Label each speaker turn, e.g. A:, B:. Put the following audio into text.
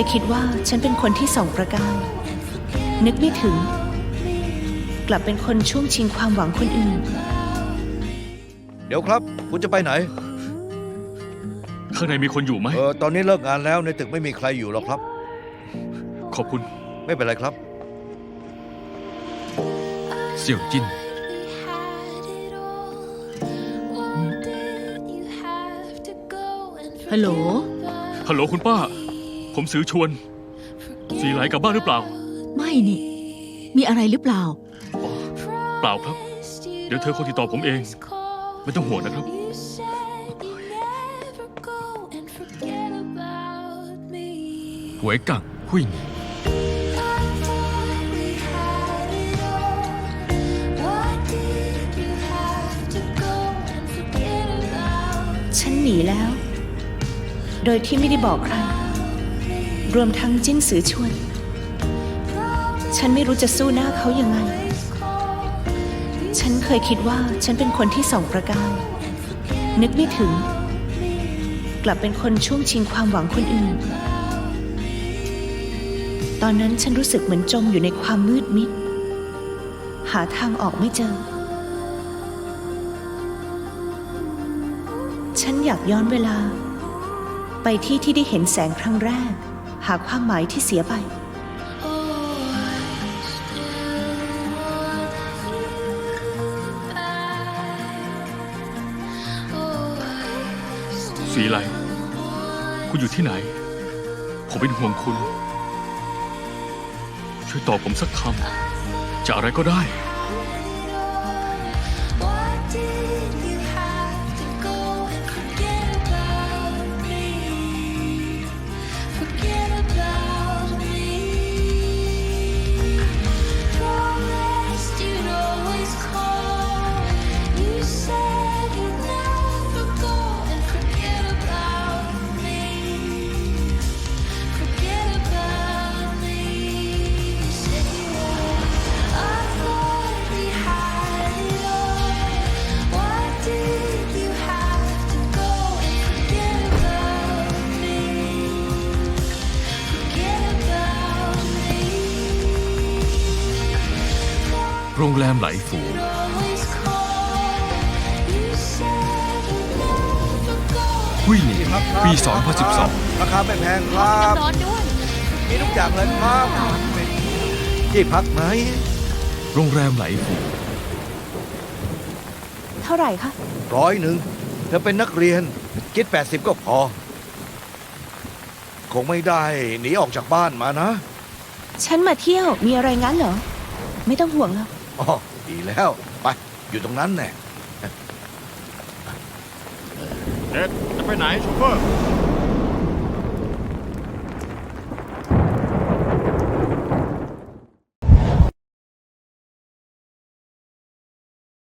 A: ยคิดว่าฉันเป็นคนที่ส่องประกาย นึกไม่ถึง กลับเป็นคนช่วงชิงความหวังคนอื่น
B: เดี๋ยวครับ คุณจะไปไหน
C: ข้างในมีคนอยู่ไหม
B: เออตอนนี้เลิกงานแล้วในตึกไม่มีใครอยู่หรอกครับ
C: ขอบคุณ
B: ไม่เป็นไรครับ
C: เสี่ยวจิน
D: ฮัลโหล
C: ฮัลโหลคุณป้า ผมซื้อชวน สีไหลกลับบ้านหรือเปล่า
D: ไม่นี่ มีอะไรหรือเปล่า
C: เปล่าครับ เดี๋ยวเธอคนติดต่อผมเอง ไม่ต้องห่วงนะครับ หวยกังหุยหนี
A: ฉันหนีแล้ว โดยที่ไม่ได้บอกใคร รวมทั้งจิ้นสือชวน ฉันไม่รู้จะสู้หน้าเขายังไง ฉันเคยคิดว่าฉันเป็นคนที่สองประกายนึกไม่ถึง กลับเป็นคนช่วงชิงความหวังคนอื่น ตอนนั้นฉันรู้สึกเหมือนจมอยู่ในความมืดมิด หาทางออกไม่เจอ ฉันอยากย้อนเวลาไปที่ที่ได้เห็นแสงครั้งแรก หาความหมายที่เสียไป
C: สีไหล คุณอยู่ที่ไหน ผมเป็นห่วงคุณ ช่วยตอบผมสักคำ จะอะไรก็ได้ โรงแรมไหลฝู
E: Always call. You said you'd never go.
C: หุยหนีปี
B: ราคาไม่แพงครับ
D: ร้อนด้วย
B: มีทุกอย่างเลยครับที่พักไหม
C: 2012โรงแรมไหลฝู
A: เท่าไหร่คะ
B: ร้อยหนึ่ง เธอเป็นนักเรียน คิด 80 ก็พอ คงไม่ได้หนีออกจากบ้านมานะ
A: ฉันมาเที่ยวมีอะไรงั้นเหรอ ไม่ต้องห่วงหรอก
B: อ๋อดีแล้ว ไปอยู่ตรงนั้นแน่
F: เด็ดจะไปไหนโชเฟอร์